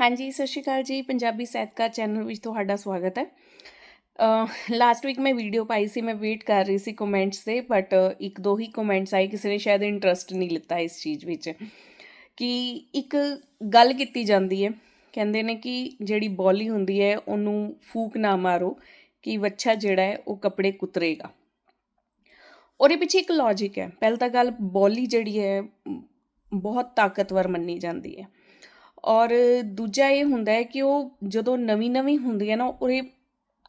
ਹਾਂਜੀ, ਸਤਿ ਸ਼੍ਰੀ ਅਕਾਲ ਜੀ, ਪੰਜਾਬੀ ਸਾਹਿਤਕਾਰ ਚੈਨਲ ਵਿੱਚ ਤੁਹਾਡਾ ਸਵਾਗਤ ਹੈ। ਲਾਸਟ ਵੀਕ ਮੈਂ ਵੀਡੀਓ ਪਾਈ ਸੀ, ਮੈਂ ਵੇਟ ਕਰ ਰਹੀ ਸੀ ਕਮੈਂਟਸ ਦੇ ਬਟ ਇੱਕ ਦੋ ਹੀ ਕਮੈਂਟਸ ਆਏ, ਕਿਸੇ ਨੇ ਸ਼ਾਇਦ ਇੰਟਰਸਟ ਨਹੀਂ ਲਿੱਤਾ ਇਸ ਚੀਜ਼ ਵਿੱਚ। ਕਿ ਇੱਕ ਗੱਲ ਕੀਤੀ ਜਾਂਦੀ ਹੈ, ਕਹਿੰਦੇ ਨੇ ਕਿ ਜਿਹੜੀ ਬੋਲੀ ਹੁੰਦੀ ਹੈ, ਉਹਨੂੰ ਫੂਕ ਨਾ ਮਾਰੋ, ਕਿ ਵੱਛਾ ਜਿਹੜਾ ਹੈ, ਉਹ ਕੱਪੜੇ ਕੁਤਰੇਗਾ। ਉਹਦੇ ਪਿੱਛੇ ਇੱਕ ਲੌਜੀਕ ਹੈ, ਪਹਿਲਾਂ ਤਾਂ ਗੱਲ ਬੋਲੀ ਜਿਹੜੀ ਹੈ, ਬਹੁਤ ਤਾਕਤਵਰ ਮੰਨੀ ਜਾਂਦੀ ਹੈ। ਔਰ ਦੂਜਾ ਇਹ ਹੁੰਦਾ ਹੈ ਕਿ ਉਹ ਜਦੋਂ ਨਵੀਂ-ਨਵੀਂ ਹੁੰਦੀ ਹੈ ਨਾ ਉਹਦੇ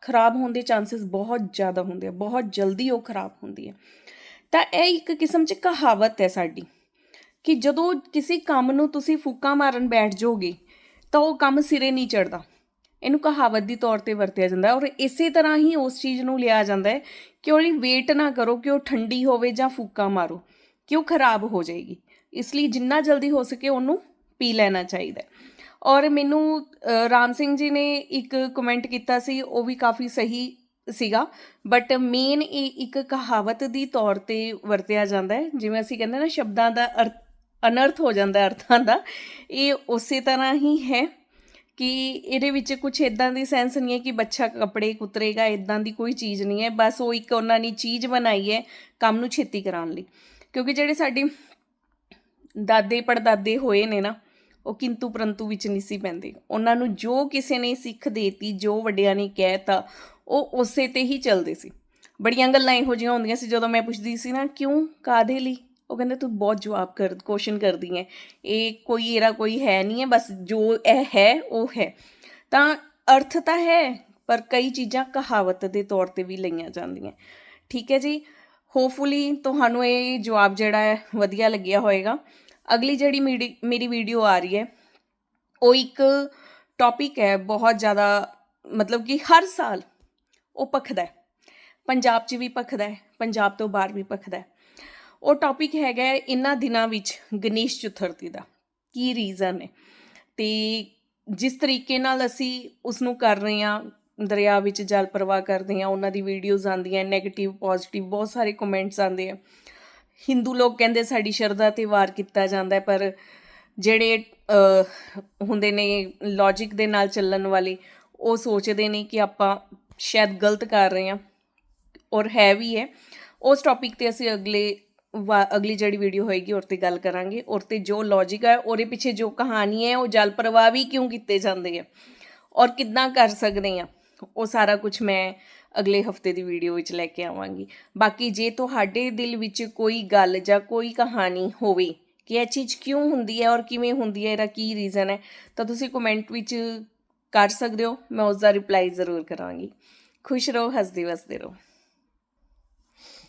ਖਰਾਬ ਹੋਣ ਦੇ ਚਾਂਸਸ ਬਹੁਤ ਜ਼ਿਆਦਾ ਹੁੰਦੇ ਆ, ਬਹੁਤ ਜਲਦੀ ਉਹ ਖਰਾਬ ਹੁੰਦੀ ਹੈ ਤਾਂ ਇਹ ਇੱਕ ਕਿਸਮ 'ਚ ਕਹਾਵਤ ਹੈ ਸਾਡੀ ਕਿ ਜਦੋਂ ਕਿਸੇ ਕੰਮ ਨੂੰ ਤੁਸੀਂ ਫੂਕਾਂ ਮਾਰਨ ਬੈਠ ਜਾਓਗੇ, ਤਾਂ ਉਹ ਕੰਮ ਸਿਰੇ ਨਹੀਂ ਚੜਦਾ ਇਹਨੂੰ ਕਹਾਵਤ ਦੀ ਤੌਰ ਤੇ ਵਰਤਿਆ ਜਾਂਦਾ ਔਰ ਇਸੇ ਤਰ੍ਹਾਂ ਹੀ ਉਸ ਚੀਜ਼ ਨੂੰ ਲਿਆ ਜਾਂਦਾ ਹੈ ਕਿ ਉਹਦੀ ਵੇਟ ਨਾ ਕਰੋ, ਕਿ ਉਹ ਠੰਡੀ ਹੋਵੇ ਜਾਂ ਫੂਕਾਂ ਮਾਰੋ, ਕਿ ਉਹ ਖਰਾਬ ਹੋ ਜਾਏਗੀ। ਇਸ ਲਈ ਜਿੰਨਾ ਜਲਦੀ ਹੋ ਸਕੇ ਉਹਨੂੰ ਪੀ ਲੈਣਾ ਚਾਹੀਦਾ ਔਰ ਮੈਨੂੰ ਰਾਮ ਸਿੰਘ ਜੀ ਨੇ ਇੱਕ ਕਮੈਂਟ ਕੀਤਾ ਸੀ, ਉਹ ਵੀ ਕਾਫੀ ਸਹੀ ਸੀਗਾ। ਬਟ ਮੇਨ ਇਹ ਇੱਕ ਕਹਾਵਤ ਦੀ ਤੌਰ ਤੇ ਵਰਤਿਆ ਜਾਂਦਾ ਹੈ, ਜਿਵੇਂ ਅਸੀਂ ਕਹਿੰਦੇ ਨਾ, ਸ਼ਬਦਾਂ ਦਾ ਅਰਥ, ਅਨਰਥ ਹੋ ਜਾਂਦਾ ਅਰਥਾਂ ਦਾ। ਇਹ ਉਸੇ ਤਰ੍ਹਾਂ ਹੀ ਹੈ ਕਿ ਇਹਦੇ ਵਿੱਚ ਕੁਝ ਇਦਾਂ ਦੀ ਸੈਂਸ ਨਹੀਂ ਹੈ ਕਿ ਬੱਚਾ ਕੱਪੜੇ ਕੁਤਰੇਗਾ ਇਦਾਂ ਦੀ ਕੋਈ ਚੀਜ਼ ਨਹੀਂ ਹੈ। ਬਸ ਉਹ ਇੱਕ ਉਹਨਾਂ ਨੇ ਚੀਜ਼ ਬਣਾਈ ਹੈ, ਕੰਮ ਨੂੰ ਛੇਤੀ ਕਰਾਉਣ ਲਈ। ਕਿਉਂਕਿ ਜਿਹੜੇ ਸਾਡੇ ਦਾਦੇ ਪੜਦਾਦੇ ਹੋਏ ਨੇ ਨਾ ਉਹ ਕਿੰਤੂ ਪਰੰਤੂ ਵਿੱਚ ਨਹੀਂ ਸੀ ਪੈਂਦੇ। ਉਹਨਾਂ ਨੂੰ ਜੋ ਕਿਸੇ ਨੇ ਸਿੱਖ ਦੇਤੀ, ਜੋ ਵੱਡਿਆਂ ਨੇ ਕਹਿਤਾ ਉਹ ਉਸੇ ਤੇ ਹੀ ਚੱਲਦੇ ਸੀ। ਬੜੀਆਂ ਗੱਲਾਂ ਇਹੋ ਜਿਹੀਆਂ ਹੁੰਦੀਆਂ ਸੀ ਜਦੋਂ ਮੈਂ ਪੁੱਛਦੀ ਸੀ ਨਾ, ਕਿਉਂ? ਕਾਦੇ ਲਈ? ਉਹ ਕਹਿੰਦੇ, ਤੂੰ ਬਹੁਤ ਜਵਾਬ ਕਰ ਕੁਐਸਚਨ ਕਰਦੀ ਹੈ ਇਹ ਕੋਈ, ਇਹਦਾ ਕੋਈ ਹੈ ਨਹੀਂ ਹੈ ਬਸ ਜੋ ਇਹ ਹੈ, ਉਹ ਹੈ। ਤਾਂ ਅਰਥ ਤਾਂ ਹੈ, ਪਰ ਕਈ ਚੀਜ਼ਾਂ ਕਹਾਵਤ ਦੇ ਤੌਰ ਤੇ ਵੀ ਲਈਆਂ ਜਾਂਦੀਆਂ। ਠੀਕ ਹੈ ਜੀ? ਹੋਪਫੁਲੀ ਤੁਹਾਨੂੰ ਇਹ ਜਵਾਬ ਜਿਹੜਾ ਹੈ ਵਧੀਆ ਲੱਗਿਆ ਹੋਵੇਗਾ ਅਗਲੀ ਜਿਹੜੀ ਮੇਰੀ ਮੇਰੀ ਵੀਡੀਓ ਆ ਰਹੀ ਹੈ, ਉਹ ਇੱਕ ਟੌਪਿਕ ਹੈ ਬਹੁਤ ਜ਼ਿਆਦਾ, ਮਤਲਬ ਕਿ ਹਰ ਸਾਲ ਉਹ ਭਖਦਾ ਹੈ। ਪੰਜਾਬ 'ਚ ਵੀ ਭਖਦਾ ਹੈ, ਪੰਜਾਬ ਤੋਂ ਬਾਹਰ ਵੀ ਭਖਦਾ ਹੈ। ਉਹ ਟੌਪਿਕ ਹੈਗਾ ਹੈ ਇਹਨਾਂ ਦਿਨਾਂ ਵਿੱਚ ਗਣੇਸ਼ ਚਤੁਰਥੀ ਦਾ, ਕੀ ਰੀਜ਼ਨ ਹੈ ਤੇ ਜਿਸ ਤਰੀਕੇ ਨਾਲ ਅਸੀਂ ਉਸ ਨੂੰ ਕਰ ਰਹੇ ਹਾਂ, ਦਰਿਆ ਵਿੱਚ ਜਲ ਪ੍ਰਵਾਹ ਕਰਦੇ ਹਾਂ, ਉਹਨਾਂ ਦੀ ਵੀਡੀਓਜ਼ ਆਉਂਦੀਆਂ ਨੈਗੇਟਿਵ ਪੋਜ਼ਿਟਿਵ ਬਹੁਤ ਸਾਰੇ ਕਮੈਂਟਸ ਆਉਂਦੇ ਆ। ਹਿੰਦੂ ਲੋਕ ਕਹਿੰਦੇ ਸਾਡੀ ਸ਼ਰਧਾ ਤੇ ਵਾਰ ਕੀਤਾ ਜਾਂਦਾ ਹੈ, ਪਰ ਜਿਹੜੇ ਹੁੰਦੇ ਨੇ ਲੌਜੀਕ ਦੇ ਨਾਲ ਚੱਲਣ ਵਾਲੇ, ਉਹ ਸੋਚਦੇ ਨੇ ਕਿ ਆਪਾਂ ਸ਼ਾਇਦ ਗਲਤ ਕਰ ਰਹੇ ਹਾਂ, ਔਰ ਹੈ ਵੀ ਹੈ। ਉਸ ਟੌਪਿਕ ਤੇ ਅਸੀਂ ਅਗਲੇ ਵਾ- ਅਗਲੀ ਜਿਹੜੀ ਵੀਡੀਓ ਹੋਏਗੀ, ਔਰ ਤੇ ਗੱਲ ਕਰਾਂਗੇ। ਔਰ ਤੇ ਜੋ ਲੌਜੀਕ ਹੈ ਉਹਦੇ ਪਿੱਛੇ ਜੋ ਕਹਾਣੀ ਹੈ, ਉਹ ਜਲ ਪ੍ਰਵਾਹ ਵੀ ਕਿਉਂ ਕੀਤੇ ਜਾਂਦੇ ਆ? ਔਰ ਕਿੱਦਾਂ ਕਰ ਸਕਦੇ ਆ ਉਹ ਸਾਰਾ ਕੁਝ ਮੈਂ ਅਗਲੇ ਹਫ਼ਤੇ ਦੀ ਵੀਡੀਓ ਵਿੱਚ ਲੈ ਕੇ ਆਵਾਂਗੀ। ਬਾਕੀ ਜੇ ਤੁਹਾਡੇ ਦਿਲ ਵਿੱਚ ਕੋਈ ਗੱਲ ਜਾਂ ਕੋਈ ਕਹਾਣੀ ਹੋਵੇ ਕਿ ਇਹ ਚੀਜ਼ ਕਿਉਂ ਹੁੰਦੀ ਹੈ ਔਰ ਕਿਵੇਂ ਹੁੰਦੀ ਹੈ, ਇਹਦਾ ਕੀ ਰੀਜ਼ਨ ਹੈ, ਤਾਂ ਤੁਸੀਂ ਕਮੈਂਟ ਵਿੱਚ ਕਰ ਸਕਦੇ ਹੋ, ਮੈਂ ਉਸ ਦਾ ਰਿਪਲਾਈ ਜ਼ਰੂਰ ਕਰਾਂਗੀ। ਖੁਸ਼ ਰਹੋ ਹੱਸਦੇ ਵਸਦੇ ਰਹੋ।